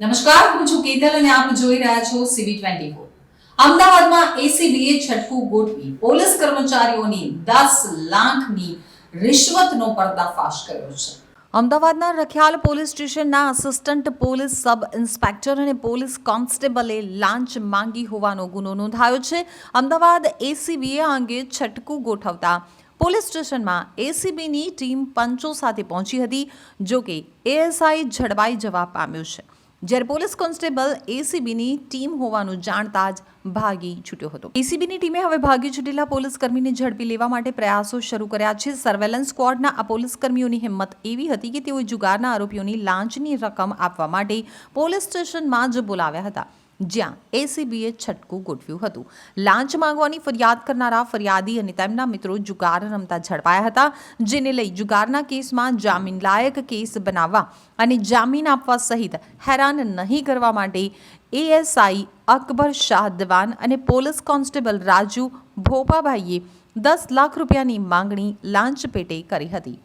નમસ્કાર, હું છું કેતલ અને આપ જોઈ રહ્યા છો સીબી ટ્વેન્ટી ફોર અમદાવાદમાં એસીબીએ છટકું ગોઠવી પોલીસ કર્મચારીઓની દસ લાખની રિશ્વતનો પર્દાફાશ કર્યો છે. અમદાવાદના રખિયાલ પોલીસ સ્ટેશનના આસિસ્ટન્ટ પોલીસ સબ ઇન્સ્પેક્ટર અને પોલીસ કોન્સ્ટેબલે લાંચ માંગી હોવાનો ગુનો નોંધાયો છે. અમદાવાદ એસીબીએ અંગે છટકું ગોઠવતા પોલીસ સ્ટેશનમાં એસીબીની ટીમ પંચો સાથે પહોંચી હતી જો કે એએસઆઈ ઝડપાઈ જવા પામ્યો છે. જ્યારે પોલીસ કોન્સ્ટેબલ એસીબીની ટીમ હોવાનું જાણતા જ ભાગી છૂટ્યો હતો. એસીબીની ટીમે હવે ભાગી છૂટેલા પોલીસ કર્મીને ઝડપી લેવા માટે પ્રયાસો શરૂ કર્યા છે. સર્વેલન્સ સ્ક્વોડના આ પોલીસ કર્મીઓની હિંમત એવી હતી કે તેઓ જુગારના આરોપીઓની લાંચની રકમ આપવા માટે પોલીસ સ્ટેશનમાં જ બોલાવ્યા હતા. જ્યાં એસીબીએ છટકું ગોઠવ્યું હતું. લાંચ માંગવાની ફરિયાદ કરનારા ફરિયાદી અને તેમના મિત્રો જુગાર રમતા ઝડપાયા હતા, જેને લઈ જુગારના કેસમાં જામીન લાયક કેસ બનાવવા અને જામીન આપવા સહિત હેરાન નહીં કરવા માટે એએસઆઈ અકબર શાહ દિવાન અને પોલીસ કોન્સ્ટેબલ રાજુ ભોપાભાઈએ દસ લાખ રૂપિયાની માંગણી લાંચ પેટે કરી હતી.